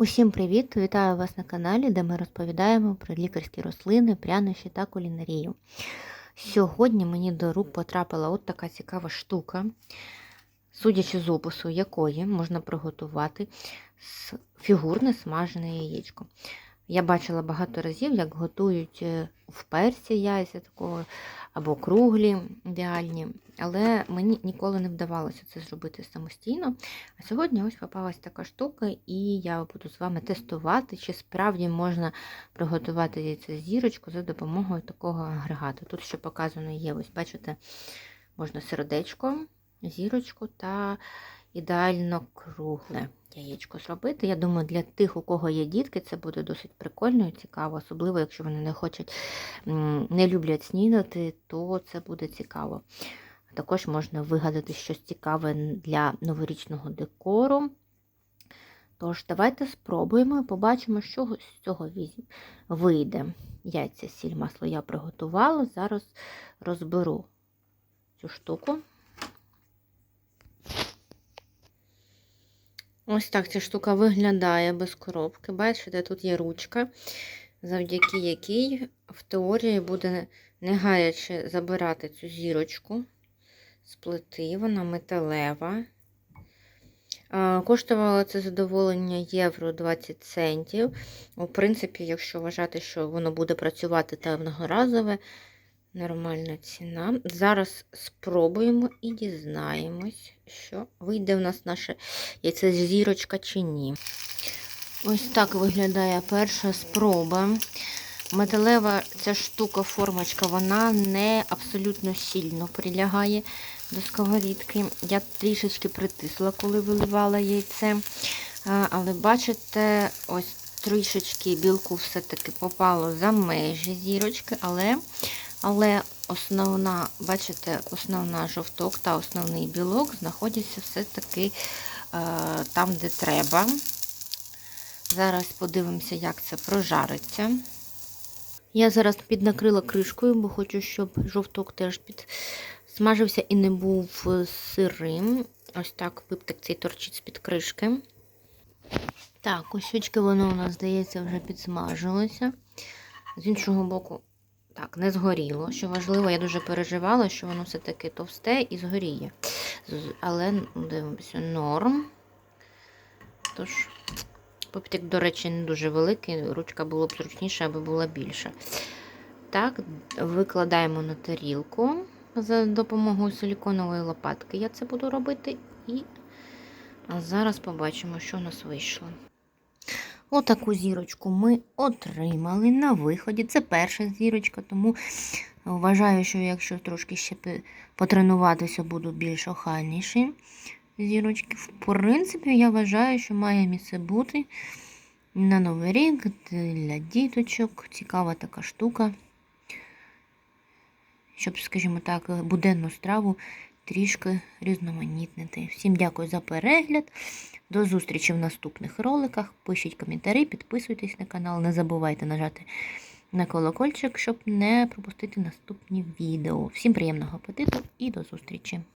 Усім привіт! Вітаю вас на каналі, де ми розповідаємо про лікарські рослини, прянощі та кулінарію. Сьогодні мені до рук потрапила от така цікава штука, судячи з опису якої можна приготувати фігурне смажене яєчко. Я бачила багато разів, як готують е, в перці яйця такого або круглі ідеальні, але мені ніколи не вдавалося це зробити самостійно. А сьогодні ось попалась така штука, і я буду з вами тестувати, чи справді можна приготувати яйце зірочку за допомогою такого агрегату. Тут що показано є, ось бачите, можна сердечко, зірочку та ідеально кругле яєчко зробити. Я думаю, для тих, у кого є дітки, це буде досить прикольно і цікаво, особливо, якщо вони не хочуть, не люблять снідати, то це буде цікаво. Також можна вигадати щось цікаве для новорічного декору. Тож, давайте спробуємо і побачимо, що з цього вийде. Яйця, сіль, масло я приготувала. Зараз розберу цю штуку. Ось так ця штука виглядає без коробки. Бачите, тут є ручка, завдяки якій в теорії буде не гаяче забирати цю зірочку з плити, вона металева. Коштувало це задоволення євро 20 центів. У принципі, якщо вважати, що воно буде працювати та одноразове, нормальна ціна. Зараз спробуємо і дізнаємось, що вийде у нас наше яйце зірочка чи ні. Ось так виглядає перша спроба. Металева ця штука, формочка, вона не абсолютно сильно прилягає до сковорідки. Я трішечки притисла, коли виливала яйце. Але бачите, ось трішечки білку все-таки попало за межі зірочки, але, але основна, бачите, основна жовток та основний білок знаходяться все-таки е, там, де треба. Зараз подивимося, як це прожариться. Я зараз піднакрила кришкою, бо хочу, щоб жовток теж підсмажився і не був сирим. Ось так виптик цей торчить з-під кришки. Так, кусючки воно у нас, здається, вже підсмажилося. З іншого боку, так, не згоріло. Що важливо, я дуже переживала, що воно все-таки товсте і згоріє. Але дивимося, норм. Тож, Поптик, до речі, не дуже великий, ручка було б зручніша, аби була більша. Так, викладаємо на тарілку за допомогою силіконової лопатки. Я це буду робити. І зараз побачимо, що у нас вийшло. Отаку зірочку ми отримали на виході. Це перша зірочка, тому вважаю, що якщо трошки ще потренуватися, буду більш охайніші зірочки. В принципі, я вважаю, що має місце бути на Новий рік для діточок. Цікава така штука. Щоб, скажімо так, буденну страву трішки різноманітнити. Всім дякую за перегляд. До зустрічі в наступних роликах. Пишіть коментарі, підписуйтесь на канал, не забувайте нажати на колокольчик, щоб не пропустити наступні відео. Всім приємного апетиту і до зустрічі!